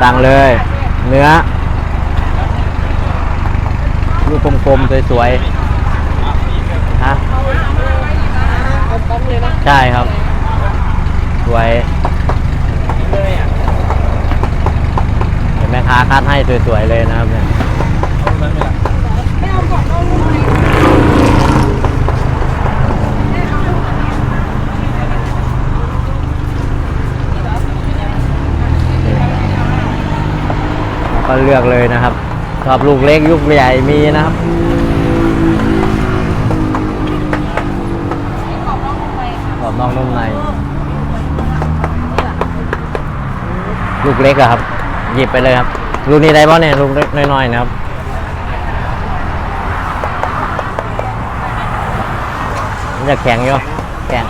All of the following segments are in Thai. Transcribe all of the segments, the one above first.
สั่งเลย เนื้อลูกกลมๆสวยๆฮะใช่ครับ สวยเห็นไหมค้าคัดให้สวยๆเลยนะครับเนี่ย ก็เลือกเลยนะครับชอบลูกเล็กลูกใหญ่มีนะครับกรอบนอกนุ่มในลูกเล็กอะครับ หยิบไปเลยครับลูกนี้ได้ป่ะเนี่ยลูกเล็กน้อยๆนะครับจะแข็งอยู่แข็ง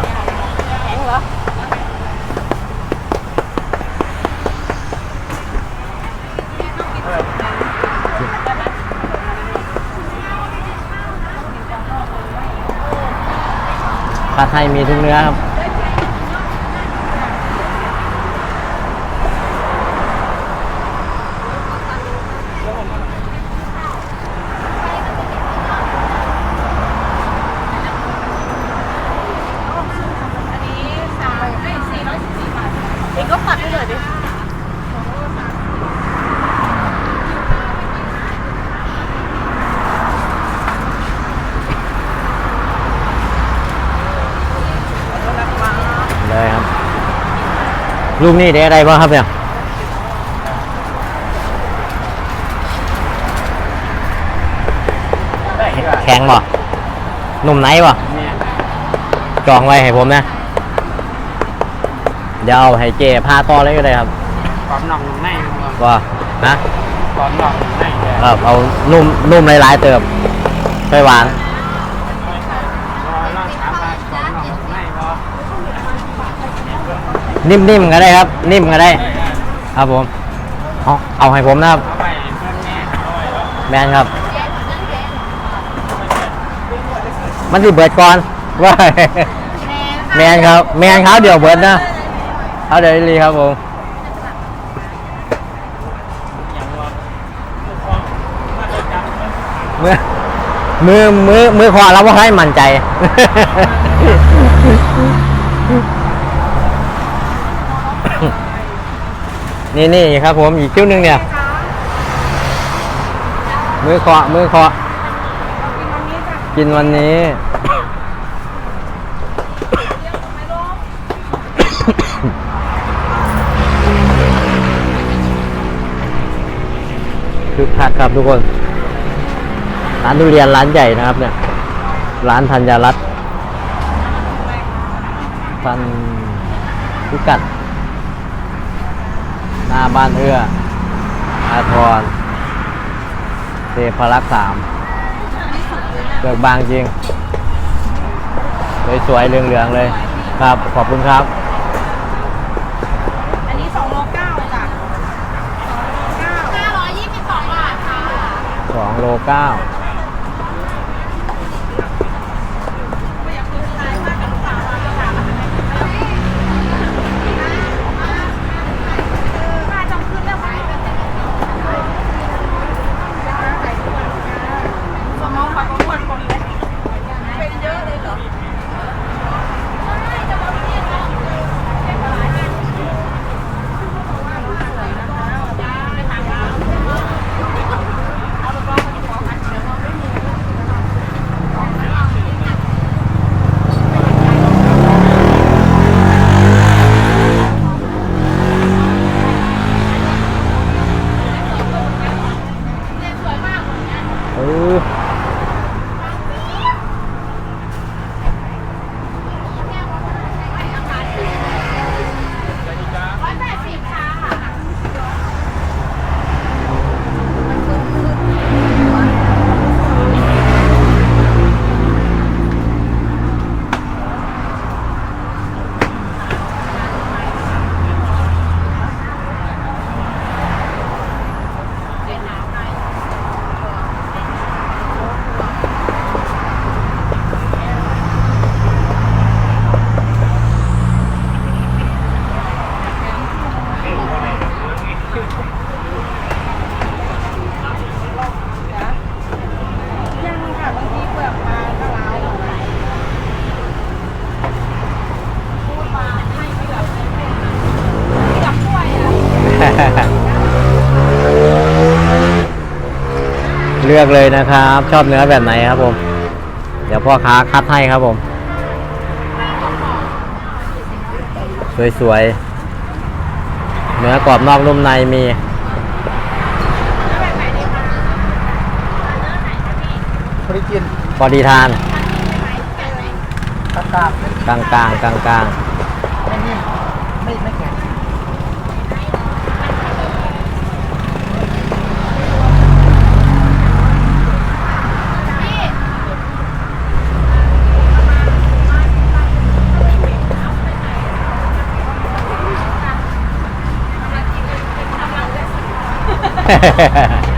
ผัดไทยมีทุกเนื้อครับ เองก็ปัดให้เลยดิ เลยครับ ลูกนี่ได้อะไรบ้างครับเนี่ยแข็งบ่นุ่มไหนบ่จองไว้ให้ผมนะ เดี๋ยวเอาให้เจพาต่อเลยก็ได้ครับความหน่องในว่านะความหน่องในเลยครับเอานุ่มนุ่มหลายๆเติมไปหวาน รอรอถามว่าความหน่องในบ่ นิ่มๆก็ได้ครับ นิ่มก็ได้ ครับผม เอาเอาให้ผมนะครับ แมนครับ มันสิเบิดก่อนว่าแมนครับ แมนครับเดี๋ยวเบิดนะเอาเดี๋ยวรีครับผมอย่างว่าผู้ปกครองมาจะจับเพิ่นมือมือมือมือคอเราว่าให้มั่นใจ นี่นี่ครับผมอีกคิ้วหนึงเนี่ย มือเคาะมือเคาะกินวันนี้คือคักครับทุกคน ร้านทุเรียนร้านใหญ่นะครับเนี่ย ร้านธัญรัตน์ทันพิกัด หน้าบ้านเอื้อ อาทรเทพรักษ์สามเลือกบางจริง สวยๆเหลืองๆเลย ครับ ขอบคุณครับ อันนี้สองโลเก้าจ้ะเก้าห้าร้อยยี่สิบสองบาทค่ะสองโลเก้า 诶 อกเลยนะครับ ชอบเนื้อแบบไหนครับผม เดี๋ยวพ่อค้าคัดให้ครับผม สวยๆ เนื้อกรอบนอกนุ่มในมีพริกินพอดีทานตะกาบกลางกลางกลางกลางไ Hehehehe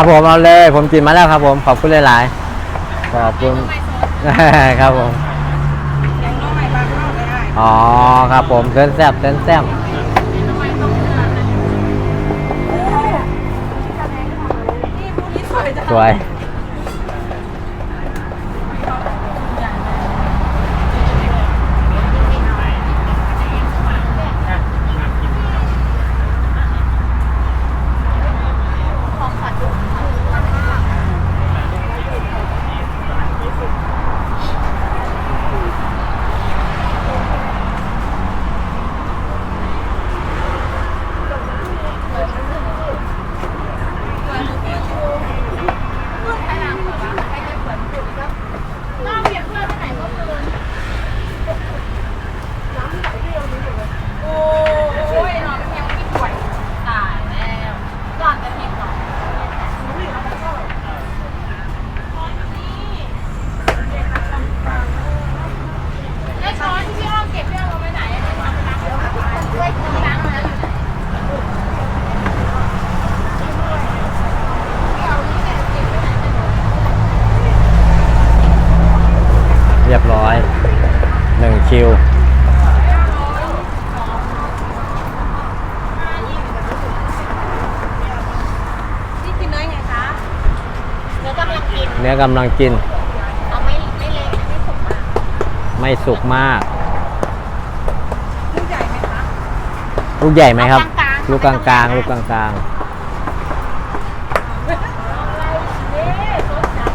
ครับผมเอาเลย ผมกินมาแล้วครับผม ขอบคุณหลายๆขอบคุณ ครับผม ยังน้องใหม่บางเข้าไปได้อ๋อ ครับผมเส้นแซบเส้นแซบน้องใหม่ต้องเลือกนะนี่ผู้นี้สวยจัง สวย น้องเปลี่ยนเพื่อนไปไหนก็คืนโอ้ยนอนเป็นยังไม่ป่วยตายแล้วนอนแต่เพียงหนอนแล้วช้อนที่พี่อ้อมเก็บพี่อ้อมเอาไปไหนอะเอาไปล้างแล้วช่วยล้างมาแล้วอยู่ไหนเอานี่แหละเก็บไว้ไหนไม่รู้ เรียบร้อย หนึ่งคิวนี่กินเนื้อไงคะเนื้อกำลังกิน เนื้อกำลังกิน เอาไม่ไม่เละไม่สุกมากไม่สุกมาก ลูกใหญ่ไหมคะลูกใหญ่ไหมครับเอาลูกกกลาลางๆงๆลูกกลางอะไรเด้สดจัง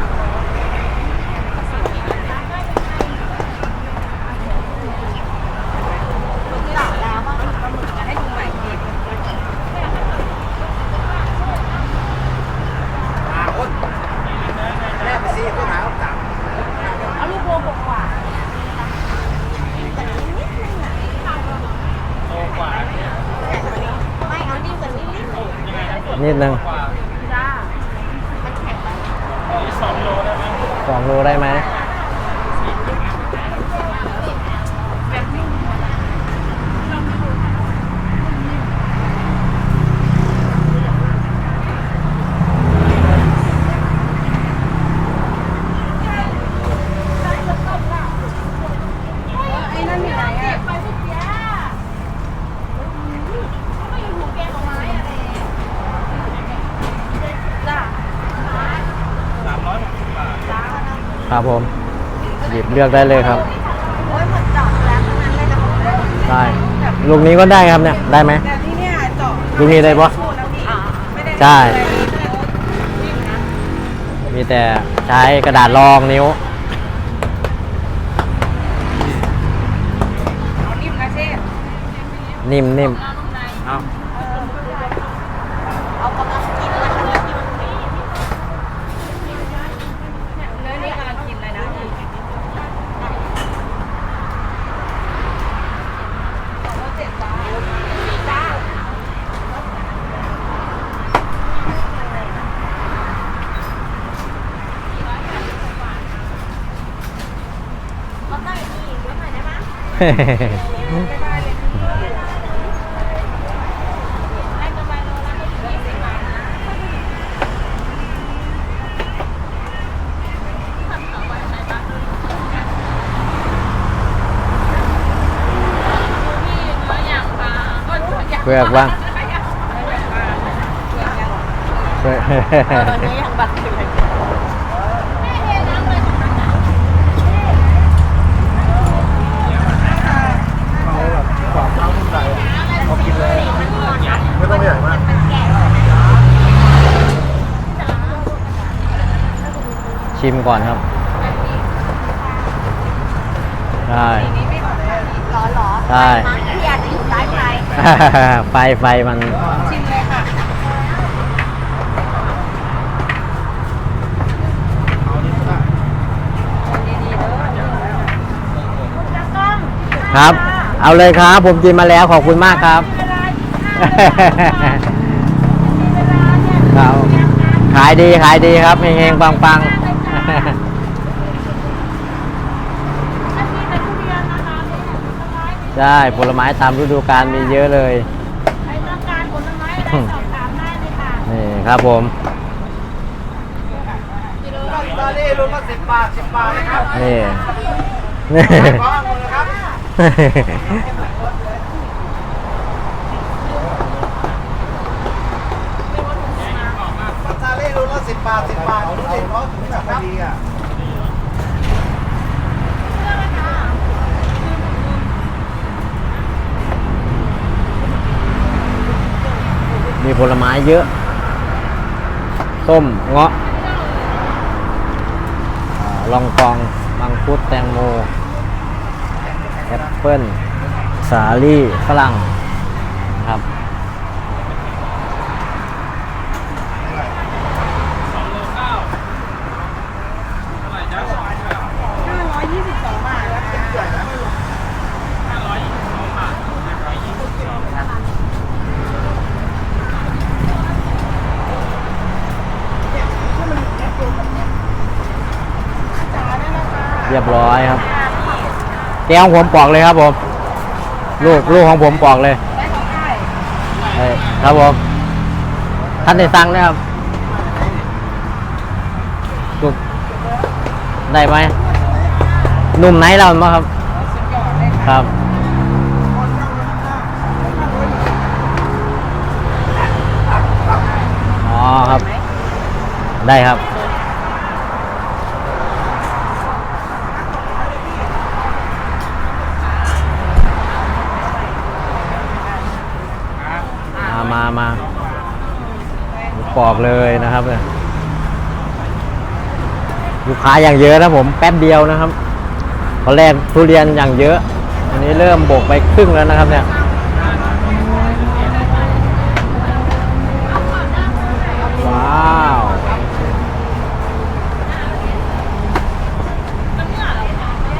นิดนึง กว่า จ้ามันแข็งไหม อีกสองโลได้ไหม สองโลได้ไหม แบบนิ่มลองดูไอ้นั่นอยู่ไหนอะไปเมื่อกี้เขาไม่อยู่หูแกงเอาไม้อะไรจ้า สามร้อยหกสิบบาท จ้า ครับผม หยิบเลือกได้เลยครับ โอ้ยหมดจอดแล้วทั้งนั้นเลยนะผมเลยได้ลูกนี้ก็ได้ครับเนี่ย ได้ไหมแต่ที่เนี่ยเจาะลูกนี้ได้ปะพูดแล้วพี่ไม่ได้ใช่นิ่มนะมีแต่ใช้กระดาษรองนิ้ว เอานิ่มนะเชฟนิ่มนิ่ม เอา เอากำลังกินเลยเนื้อที่มันมีเนื้อนี่กำลังกินเลยนะพี่สองร้อยเจ็ดจ้าจ้าเขาตั้งอีกไว้หน่อยได้ไหม ไม่ได้เลยได้กำไรโลละไม่ถึงยี่สิบบาทนะ เปลือกบ้างเปลือกตอนนี้ยังบัตรอยู่เลยแม่เทน้ำเลยตรงนั้นนะ เอาแบบกรอบเท้าขึ้นใจเอากินเลย ไม่ต้องใหญ่มากชิมก่อนครับ ได้นี่ไม่ร้อนหรอใช่พี่อาจจะอยู่ใต้ไฟไฟไฟมันชิมเลยค่ะครับ เอาเลยครับ ผมกินมาแล้วขอบคุณมากครับ ครับขายดีขายดีครับเฮงๆปังอันนี้เป็นทุเรียนนะคะนี่ๆได้ผลไม้ตามฤดูกาลมีเยอะเลยใครต้องการผลไม้อะไรสอบถามได้เลยค่ะนี่ครับผมตอนนี้รุ่นละสิบบาทสิบบาทนะครับนี่นี่ขอเอามือครับปัตตาเล่รุ่นละ สิบบาทสิบบาทดูดิเขาถึงแบบดีอะมีผลไม้เยอะ ส้ม เงาะลองกองมังคุดแตงโม แอปเปิ้ล สาลี่ฝรั่งครับ สองโลเก้าเท่าไหร่จ๊ะ ห้าร้อยยี่สิบสองบาทนะคะ ห้าร้อยยี่สิบสองบาทห้าร้อยยี่สิบสอง จ๋าได้นะคะ เรียบร้อยครับเตียของผมปอกเลยครับผม ลูกลูกของผมปอกเลยครับผมท่านได้สั่งเลยครับลูกได้ไหมหนุ่มไหนเราบ้างครับ ครับอ๋อครับ ได้ครับามามาปอกเลยนะครับเนี่ยลูกค้าอย่างเยอะนะผมแป๊บเดียวนะครับตอนแรกทุเรียนอย่างเยอะอันนี้เริ่มบกไปครึ่งแล้วนะครับเนี่ยว้าว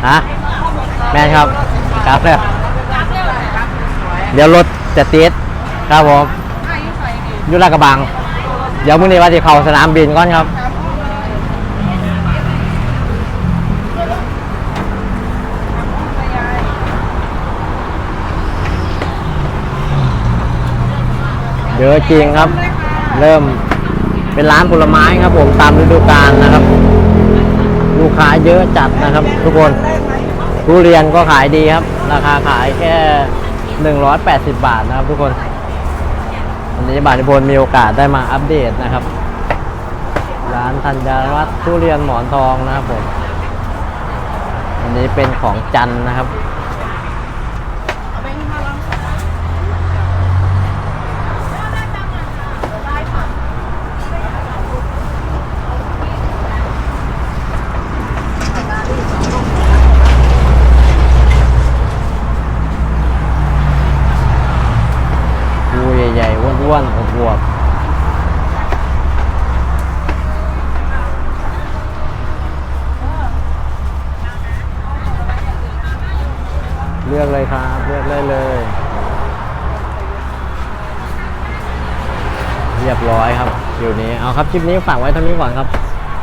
ฮะแม่นครับครับเนี่ยเดี๋ยวรถจะติด ครับผมอยุใส่ลาดกระบัง เดี๋ยวมื้อนี้ว่าจะเข้าสนามบินก่อนครับเยอะจริงครับ เริ่มเป็นร้านผลไม้ครับผมตามฤดูกาลนะครับ ลูกค้าเยอะจัดนะครับ ทุกคนทุเรียนก็ขายดีครับ ราคาขายแค่ 180 บาทนะครับทุกคน วันนี้บาทนิพนมีโอกาสได้มาอัปเดตนะครับ ร้านธัญรัตน์ทุเรียนหมอนทองนะครับผมอันนี้เป็นของจันนะครับ ภูใหญ่ๆ อ้วนอวบเลือกเลยครับ เลือกได้เลย เรียบร้อยครับ อยู่นี้ เอาครับ คลิปนี้ฝากไว้เท่านี้ก่อนครับ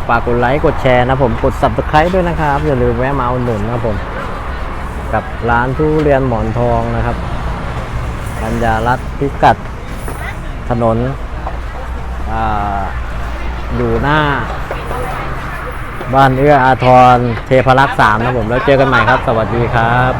ฝากกดไลค์กดแชร์นะผม กด subscribe ด้วยนะครับ อย่าลืมแวะมาอุดหนุนนะครับผม กับร้านทุเรียนหมอนทองนะครับ ปัญญารัตพิกัด ถนนออยู่หน้า บ้านเอื้ออาทรเทพรักษ์สามนะผม แล้วเจอกันใหม่ครับ สวัสดีครับ